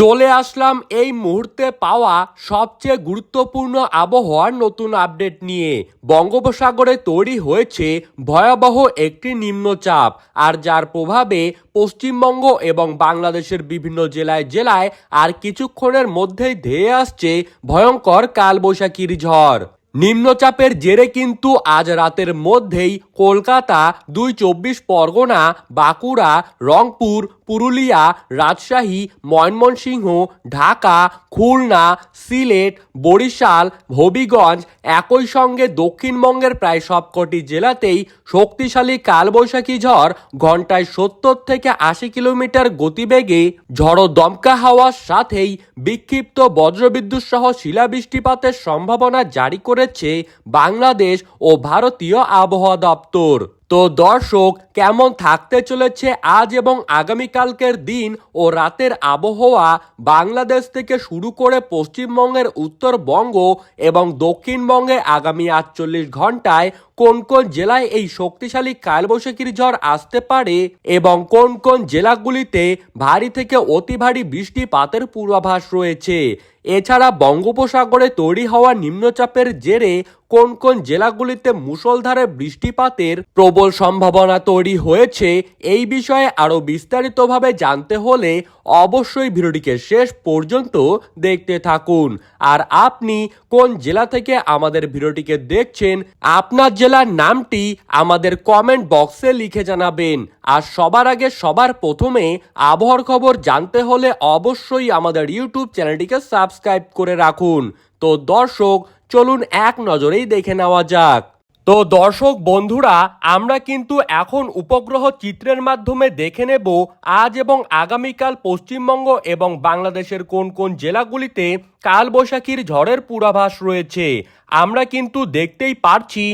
চলে আসলাম এই মুহূর্তে পাওয়া সবচেয়ে গুরুত্বপূর্ণ আবহাওয়ার নতুন আপডেট নিয়ে। বঙ্গোপসাগরে তৈরি হয়েছে ভয়াবহ একটি নিম্নচাপ, আর যার প্রভাবে পশ্চিমবঙ্গ এবং বাংলাদেশের বিভিন্ন জেলায় জেলায় আর কিছুক্ষণের মধ্যেই ধেয়ে আসছে ভয়ঙ্কর কালবৈশাখীর ঝড়। নিম্নচাপের জেরে কিন্তু আজ রাতের মধ্যেই কলকাতা দুই চব্বিশ পরগনা, বাঁকুড়া, রংপুর পুরুলিয়া, রাজশাহী, ময়মনসিংহ, ঢাকা, খুলনা, সিলেট, বরিশাল, হবিগঞ্জ একই সঙ্গে দক্ষিণবঙ্গের প্রায় সবকটি জেলাতেই শক্তিশালী কালবৈশাখী ঝড় ঘন্টায় সত্তর থেকে আশি কিলোমিটার গতিবেগে ঝড়ো দমকা হাওয়ার সাথেই বিক্ষিপ্ত বজ্রবিদ্যুৎ সহ শিলাবৃষ্টিপাতের সম্ভাবনা জারি করেছে বাংলাদেশ ও ভারতীয় আবহাওয়া দপ্তর। তো দর্শক, কেমন থাকতে চলেছে আজ এবং আগামীকালকের দিন ও রাতের আবহাওয়া বাংলাদেশ থেকে শুরু করে পশ্চিমবঙ্গের উত্তরবঙ্গ এবং দক্ষিণবঙ্গে আগামী আটচল্লিশ ঘন্টায় কোন কোন জেলায় এই শক্তিশালী কালবৈশাখীর ঝড় আসতে পারে এবং কোন কোন জেলাগুলিতে ভারী থেকে অতি ভারী বৃষ্টিপাতের পূর্বাভাস রয়েছে? এছাড়া বঙ্গোপসাগরে তৈরি হওয়া নিম্নচাপের জেরে কোন কোন জেলাগুলিতে মুষলধারে বৃষ্টিপাতের প্রবল সম্ভাবনা তৈরি হয়েছে, এই বিষয়ে আরও বিস্তারিতভাবে জানতে হলে অবশ্যই ভিডিওটিকে শেষ পর্যন্ত দেখতে থাকুন। আর আপনি কোন জেলা থেকে আমাদের ভিডিওটিকে দেখছেন, আপনার জেলার নামটি আমাদের কমেন্ট বক্সে লিখে জানাবেন। আর সবার আগে সবার প্রথমে আবহাওয়ার খবর জানতে হলে অবশ্যই আমাদের ইউটিউব চ্যানেলটিকে সাবস্ক্রাইব করে রাখুন। তো দর্শক, চলুন এক নজরেই দেখে নেওয়া যাক। তো দর্শক, বন্ধুরা, আমরা কিন্তু এখন উপগ্রহ চিত্রের মাধ্যমে দেখে নেব আজ এবং আগামীকাল পশ্চিমবঙ্গ এবং বাংলাদেশের কোন কোন জেলাগুলিতে কালবৈশাখীর ঝড়ের পূর্বাভাস রয়েছে। আমরা কিন্তু দেখতেই পারছি,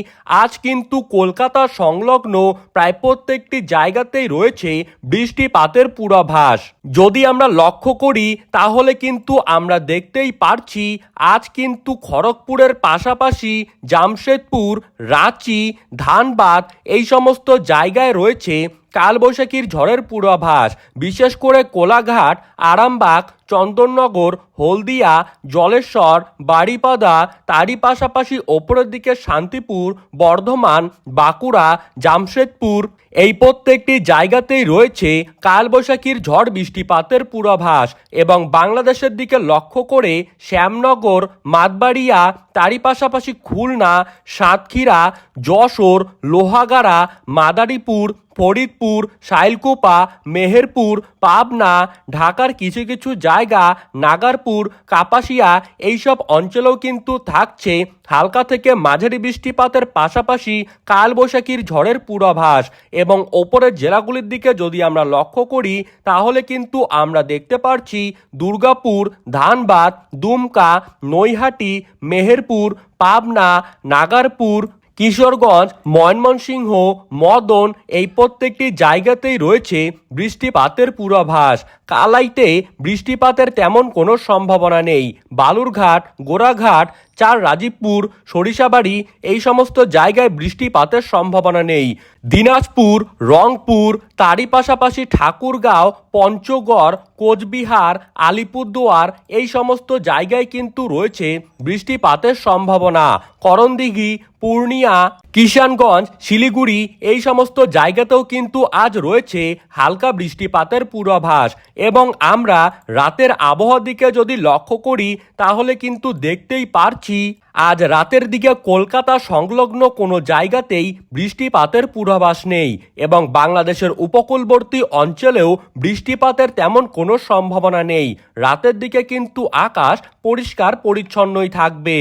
আজ কিন্তু কলকাতা সংলগ্ন প্রায় প্রত্যেকটি জায়গাতেই রয়েছে বৃষ্টিপাতের পূর্বাভাস। যদি আমরা লক্ষ্য করি, তাহলে কিন্তু আমরা দেখতেই পারছি, আজ কিন্তু খড়গপুরের পাশাপাশি জামশেদপুর, রাঁচি, ধানবাদ এই সমস্ত জায়গায় রয়েছে কালবৈশাখীর ঝড়ের পূর্বাভাস, বিশেষ করে কোলাঘাট, আরামবাগ, চন্দননগর, হলদিয়া, জলেশ্বর বাড়িপাদা তারই পাশাপাশি ওপরের দিকে শান্তিপুর, বর্ধমান, বাঁকুড়া, জামশেদপুর, এই প্রত্যেকটি জায়গাতেই রয়েছে কালবৈশাখীর ঝড় বৃষ্টিপাতের পূর্বাভাস এবং বাংলাদেশের দিকে লক্ষ্য করে শ্যামনগর, মাতবাড়িয়া, তারই পাশাপাশি খুলনা, সাতক্ষীরা, যশোর, লোহাগাড়া, মাদারীপুর ফরিদপুর, শাইলকুপা, মেহেরপুর, পাবনা, ঢাকার কিছু কিছু জায়গা, নাগারপুর, কাপাসিয়া এইসব অঞ্চলেও কিন্তু থাকছে হালকা থেকে মাঝারি বৃষ্টিপাতের পাশাপাশি কালবৈশাখীর ঝড়ের পূর্বাভাস এবং ওপরের জেলাগুলির দিকে যদি আমরা লক্ষ্য করি, তাহলে কিন্তু আমরা দেখতে পারছি দুর্গাপুর, ধানবাদ, দুমকা, নৈহাটি, মেহেরপুর, পাবনা, নাগারপুর কিশোরগঞ্জ ময়নমনসিংহ মদন এই প্রত্যেকটি জায়গাতেই রয়েছে বৃষ্টিপাতের পূর্বাভাস। কালাইতে বৃষ্টিপাতের তেমন কোনো সম্ভাবনা নেই। বালুরঘাট, গোড়াঘাট চার রাজীবপুর, সরিষাবাড়ি, এই সমস্ত জায়গায় বৃষ্টিপাতের সম্ভাবনা নেই। দিনাজপুর, রংপুর, তারই পাশাপাশি ঠাকুরগাঁও, পঞ্চগড়, কোচবিহার, আলিপুরদুয়ার, এই সমস্ত জায়গায় কিন্তু রয়েছে বৃষ্টিপাতের সম্ভাবনা। করণদিঘি, পূর্ণিয়া কিষানগঞ্জ, শিলিগুড়ি এই সমস্ত জায়গাতেও কিন্তু আজ রয়েছে হালকা বৃষ্টিপাতের পূর্বাভাস এবং আমরা রাতের আবহাওয়ার দিকে যদি লক্ষ্য করি, তাহলে কিন্তু দেখতেই পারছি আজ রাতের দিকে কলকাতা সংলগ্ন কোনো জায়গাতেই বৃষ্টিপাতের পূর্বাভাস নেই এবং বাংলাদেশের উপকূলবর্তী অঞ্চলেও বৃষ্টিপাতের তেমন কোনো সম্ভাবনা নেই। রাতের দিকে কিন্তু আকাশ পরিষ্কার পরিচ্ছন্নই থাকবে।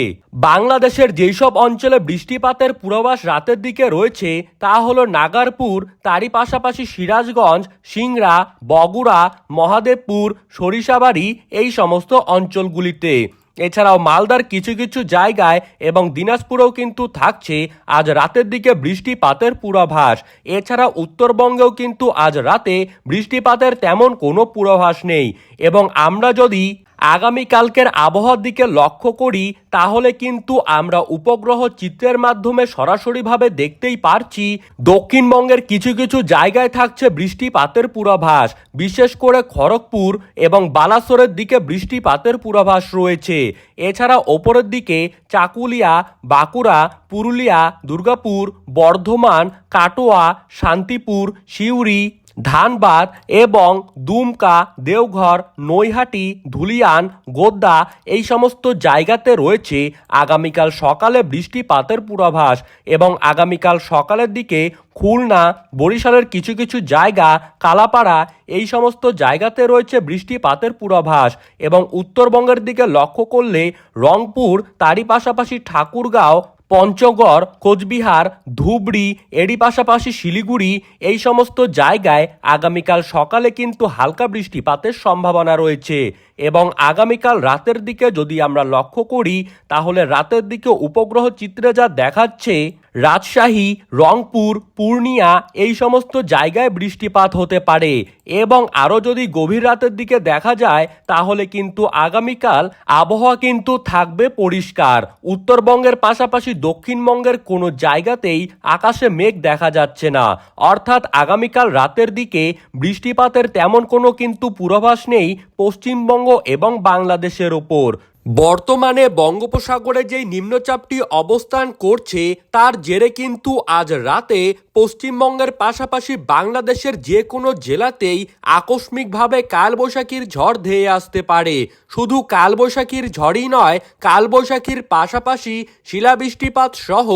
বাংলাদেশের যেসব অঞ্চলে বৃষ্টিপাতের পূর্বাভাস রাতের দিকে রয়েছে তা হলো নাগারপুর, তারই পাশাপাশি সিরাজগঞ্জ, সিংড়া, বগুড়া, মহাদেবপুর, সরিষাবাড়ি এই সমস্ত অঞ্চলগুলিতে। এছাড়াও মালদার কিছু কিছু জায়গায় এবং দিনাজপুরেও কিন্তু থাকছে আজ রাতের দিকে বৃষ্টিপাতের পূর্বাভাস। এছাড়া উত্তরবঙ্গেও কিন্তু আজ রাতে বৃষ্টিপাতের তেমন কোনো পূর্বাভাস নেই। এবং আমরা যদি আগামীকালকের আবহাওয়ার দিকে লক্ষ্য করি, তাহলে কিন্তু আমরা উপগ্রহ চিত্রের মাধ্যমে সরাসরিভাবে দেখতেই পারছি, দক্ষিণবঙ্গের কিছু কিছু জায়গায় থাকছে বৃষ্টিপাতের পূর্বাভাস, বিশেষ করে খড়গপুর এবং বালাসোরের দিকে বৃষ্টিপাতের পূর্বাভাস রয়েছে। এছাড়া ওপরের দিকে চাকুলিয়া, বাঁকুড়া, পুরুলিয়া, দুর্গাপুর, বর্ধমান, কাটোয়া, শান্তিপুর, সিউড়ি ধানবাদ এবং দুমকা, দেওঘর, নৈহাটি, ধুলিয়ান, গোদ্দা এই সমস্ত জায়গাতে রয়েছে আগামীকাল সকালে বৃষ্টিপাতের পূর্বাভাস এবং আগামীকাল সকালের দিকে খুলনা, বরিশালের কিছু কিছু জায়গা, কালাপাড়া এই সমস্ত জায়গাতে রয়েছে বৃষ্টিপাতের পূর্বাভাস এবং উত্তরবঙ্গের দিকে লক্ষ্য করলে রংপুর, তারই পাশাপাশি ঠাকুরগাঁও পঞ্চগড়, কোচবিহার, ধুবড়ি, এরই পাশাপাশি শিলিগুড়ি, এই সমস্ত জায়গায় আগামীকাল সকালে কিন্তু হালকা বৃষ্টিপাতের সম্ভাবনা রয়েছে। এবং আগামীকাল রাতের দিকে যদি আমরা লক্ষ্য করি, তাহলে রাতের দিকে উপগ্রহ চিত্রে যা দেখাচ্ছে, রাজশাহী, রংপুর, পূর্ণিয়া, এই সমস্ত জায়গায় বৃষ্টিপাত হতে পারে। এবং আরও যদি গভীর রাতের দিকে দেখা যায়, তাহলে কিন্তু আগামীকাল আবহাওয়া কিন্তু থাকবে পরিষ্কার। উত্তরবঙ্গের পাশাপাশি দক্ষিণবঙ্গের কোনো জায়গাতেই আকাশে মেঘ দেখা যাচ্ছে না। অর্থাৎ আগামীকাল রাতের দিকে বৃষ্টিপাতের তেমন কোনো কিন্তু পূর্বাভাস নেই পশ্চিমবঙ্গ এবং বাংলাদেশের ওপর। বর্তমানে বঙ্গোপসাগরে যেই নিম্নচাপটি অবস্থান করছে, তার জেরে কিন্তু আজ রাতে পশ্চিমবঙ্গের পাশাপাশি বাংলাদেশের যে কোনো জেলাতেই আকস্মিকভাবে কালবৈশাখীর ঝড় ধেয়ে আসতে পারে। শুধু কালবৈশাখীর ঝড়ই নয়, কালবৈশাখীর পাশাপাশি শিলাবৃষ্টিপাত সহ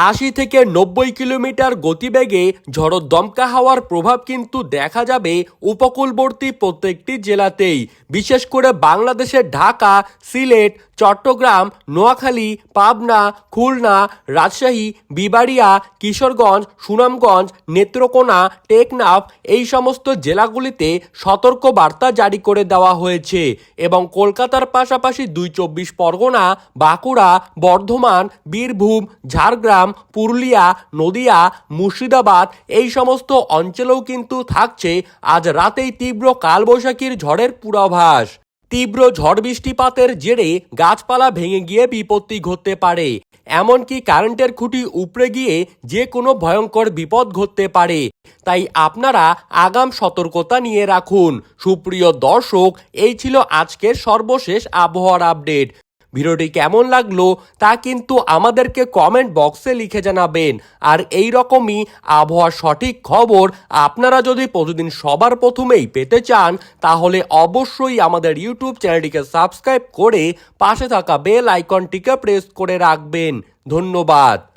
আশি থেকে নব্বই কিলোমিটার গতিবেগে ঝড়ো দমকা হাওয়ার প্রভাব কিন্তু দেখা যাবে উপকূলবর্তী প্রত্যেকটি জেলাতেই। বিশেষ করে বাংলাদেশের ঢাকা, সিলেট, চট্টগ্রাম, নোয়াখালী, পাবনা, খুলনা, রাজশাহী, বিবাড়িয়া, কিশোরগঞ্জ, সুনামগঞ্জ, নেত্রকোনা, টেকনাফ এই সমস্ত জেলাগুলিতে সতর্ক বার্তা জারি করে দেওয়া হয়েছে এবং কলকাতার পাশাপাশি দুই চব্বিশ পরগনা, বাঁকুড়া, বর্ধমান, বীরভূম, ঝাড়গ্রাম পুরুলিয়া, নদিয়া, মুর্শিদাবাদ, এই সমস্ত অঞ্চলেও কিন্তু থাকছে আজ রাতেই তীব্র কালবৈশাখীর ঝড়ের পূর্বাভাস। তীব্র ঝড় বৃষ্টিপাতের জেরে গাছপালা ভেঙে গিয়ে বিপত্তি ঘটতে পারে। এমনকি কারেন্টের খুঁটি উপড়ে গিয়ে যে কোনো ভয়ঙ্কর বিপদ ঘটতে পারে। তাই আপনারা আগাম সতর্কতা নিয়ে রাখুন। সুপ্রিয় দর্শক, এই ছিল আজকের সর্বশেষ আবহাওয়ার আপডেট। ভিডিওটি কেমন লাগল তা কিন্তু আমাদেরকে কমেন্ট বক্সে লিখে জানাবেন। আর এই রকমই আবহাওয়ার সঠিক খবর আপনারা যদি প্রতিদিন সবার প্রথমেই পেতে চান, তাহলে অবশ্যই আমাদের ইউটিউব চ্যানেলটিকে সাবস্ক্রাইব করে পাশে থাকা বেল আইকনটিকে প্রেস করে রাখবেন। ধন্যবাদ।